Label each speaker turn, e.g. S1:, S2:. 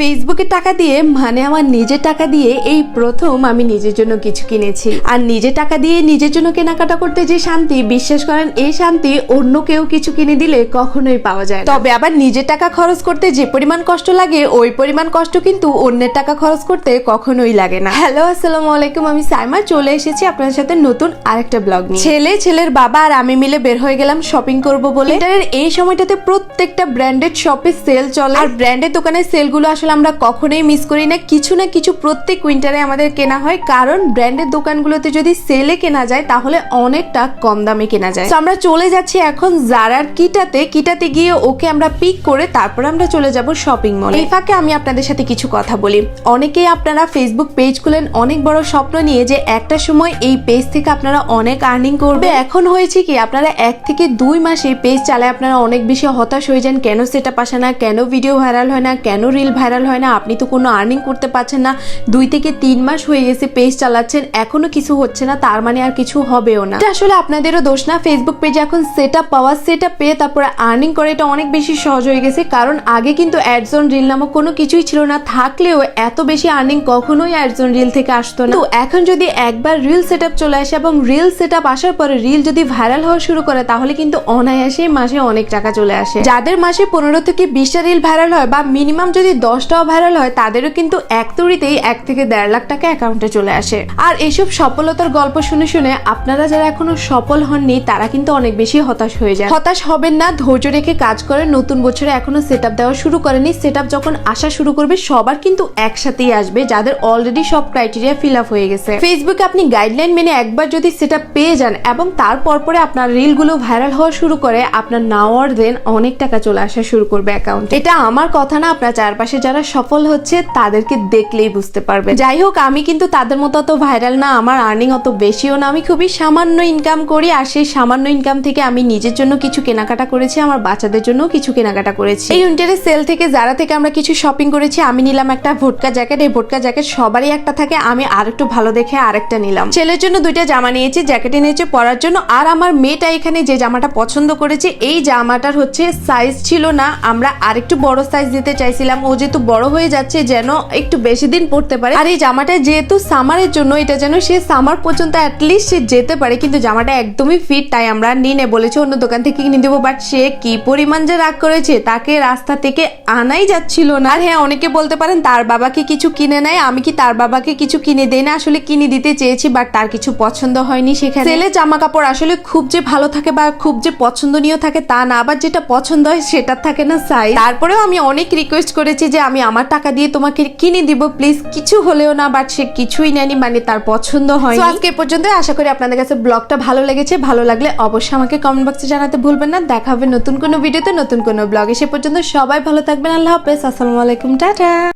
S1: ফেসবুকে টাকা দিয়ে মানে আমার নিজের টাকা দিয়ে এই প্রথম আমি নিজের জন্য কিছু কিনেছি। আর নিজের টাকা দিয়ে নিজের জন্য কেনাকাটা করতে যে শান্তি, বিশ্বাস করেন এই শান্তি অন্য কেউ কিছু কিনে দিলে কখনোই পাওয়া যায়। তবে আবার নিজের টাকা খরচ করতে যে পরিমাণ কষ্ট লাগে, ওই পরিমাণ কষ্ট কিন্তু অন্যের টাকা খরচ করতে কখনোই লাগে না। হ্যালো আসসালামু আলাইকুম, আমি সাইমা। চলে এসেছি আপনার সাথে নতুন আরেকটা ব্লগ ছেলে, ছেলের বাবা আর আমি মিলে বের হয়ে গেলাম শপিং করব বলে। এই সময়টাতে প্রত্যেকটা ব্র্যান্ডেড শপে সেল চলে। আর ব্র্যান্ডের দোকানের সেলগুলো আসলে আমরা কখনোই মিস করি না। কিছু না কিছু প্রত্যেক উইন্টারে আমাদের কেনা হয়। কারণ ব্র্যান্ডের দোকানগুলোতে যদি সেলে কেনা যায়, তাহলে অনেকটা কম দামে কেনা যায়। তো আমরা চলে যাচ্ছি এখন জারার কিটাতে কিটাতে গিয়ে ওকে আমরা পিক করে তারপর আমরা চলে যাব শপিং মলে এই ফাঁকে আমি আপনাদের সাথে কিছু কথা বলি। অনেকেই আপনারা ফেসবুক পেজ খুলেন। অনেক বড় স্বপ্ন নিয়ে যে একটা সময় এই পেজ থেকে আপনারা অনেক আর্নিং করবে। এখন হয়েছে কি, আপনারা এক থেকে দুই মাস এই পেজ চালায় আপনারা অনেক বেশি হতাশ হয়ে যান। কেন সেটা আসে না? কেন ভিডিও ভাইরাল হয় না? কেন রিল ভাইরাল হয় না, আপনি তো কোনো আর্নিং করতে পারছেন না। দুই থেকে তিন মাস হয়ে গেছে পেজ চালাচ্ছেন, এখনও কিছু হচ্ছে না, তার মানে আর কিছু হবেও না। আসলে আপনাদেরও দোষ না ফেসবুক পেজ এখন সেট আপ পাওয়া সেট আপ পেয়ে তারপরে আর্নিং করে এটা অনেক বেশি সহজ হয়ে গেছে, কারণ আগে কিন্তু অ্যাডজন রিল নামক কোনো কিছুই ছিল না, থাকলেও এত বেশি আর্নিং কখনোই অ্যাডজন রিল থেকে আসতো না। তো এখন যদি একবার রিল সেট আপ চলে আসে এবং রিল সেট আপ আসার পরে রিল যদি ভাইরাল হওয়া শুরু করে, তাহলে কিন্তু অনায়াসে মাসে অনেক টাকা চলে আসে। যাদের মাসে পনেরো থেকে বিশটা রিল ভাইরাল হয় বা মিনিমাম যদি দশটাও ভাইরাল হয়, তাদেরও কিন্তু এক তুড়িতেই এক থেকে দেড় লাখ টাকা অ্যাকাউন্টে চলে আসে। আর এইসব সফলতার গল্প শুনে শুনে আপনারা যারা এখনও সফল হননি, তারা কিন্তু অনেক বেশি হতাশ হয়ে যায়। হতাশ হবেন না, ধৈর্য রেখে কাজ করে নতুন বছরে এখনও সেট দেওয়া শুরু করেনি সেট যখন আসা শুরু করবে, সবার কিন্তু একসাথেই আসবে, যাদের অলরেডি সব ক্রাইটেরিয়া ফিল আপ হয়ে গেছে। ফেসবুকে আপনি গাইডলাইন মেনে একবার যদি সেট পেয়ে যান এবং তারপর পরে আপনার রিলগুলো ভাইরাল হওয়া শুরু করে, আপনার নাওয়ার দেন অনেক টাকা চলে আসা শুরু করবে অ্যাকাউন্ট এটা আমার কথা না, আপনার চারপাশে যারা সফল হচ্ছে তাদেরকে দেখলেই বুঝতে পারবে। যাই হোক আমি কিন্তু তাদের মতো অত ভাইরাল না, আমার আর্নিং অত বেশিও না। আমি খুবই সামান্য ইনকাম করি আর সেই সামান্য ইনকাম থেকে আমি নিজের জন্য কিছু কেনাকাটা করেছি, আমার বাচ্চাদের জন্য কিছু কেনাকাটা করেছি। এই উইন্টারের সেল থেকে যারা থেকে আমরা কিছু শপিং করেছি, আমি নিলাম একটা ভোটকা জ্যাকেট এই ভোটকা জ্যাকেট সবারই একটা থাকে, আমি আরেকটু ভালো দেখে আরেকটা নিলাম। ছেলের জন্য দুইটা জামা নিয়েছি জ্যাকেটে নিয়েছে পরার জন্য। আর আমার মেয়েটা এখানে যে জামাটা পছন্দ করেছে, এই জামাটার হচ্ছে সাইজ ছিল না, আমরা আরেকটু বড় সাইজ দিতে চাইছিলাম। ও যেহেতু বড় হয়ে যাচ্ছে যেন একটু বেশি দিন পড়তে পারে। আর এই জামাটা যেহেতু সামারের জন্য, এটা যেন সে সামার পর্যন্ত অ্যাটলিস্ট সে যেতে পারে, কিন্তু জামাটা একদমই ফিট তাই আমরা নিয়ে নে বলেছি অন্য দোকান থেকে কিনে দেবো। বাট সে কি পরিমাণ যে রাগ করেছে, তাকে রাস্তা থেকে আনাই যাচ্ছিল না। আর হ্যাঁ অনেকে বলতে পারেন, তার বাবাকে কিছু কিনে নেয়, আমি কি তার বাবাকে কিছু কিনে দেই না? আসলে কিনে দিতে চেয়েছি বাট তার কিছু পছন্দ হয়নি সেখানে। ছেলে জামা কাপড় আসলে খুব যে ভালো থাকে বা খুব যে পছন্দনীয় থাকে তা না আবার যেটা পছন্দ হয় সেটা থাকে না সাইজ তারপরেও আমি অনেক রিকোয়েস্ট করেছি যে আমি আমার টাকা দিয়ে তোমাকে কিনে দিব প্লিজ কিছু হলেও না বাট সে কিছুই নেয়নি মানে তার পছন্দ হয় আজকে পর্যন্ত আশা করি আপনাদের কাছে ব্লগটা ভালো লেগেছে। ভালো লাগলে অবশ্যই আমাকে কমেন্ট বক্সে জানাতে ভুলবেন না। দেখা হবে নতুন কোনো ভিডিওতে, নতুন কোনো ব্লগে। সে পর্যন্ত সবাই ভালো থাকবেন। আল্লাহ হাফেজ। আসসালামু আলাইকুম। টাটা।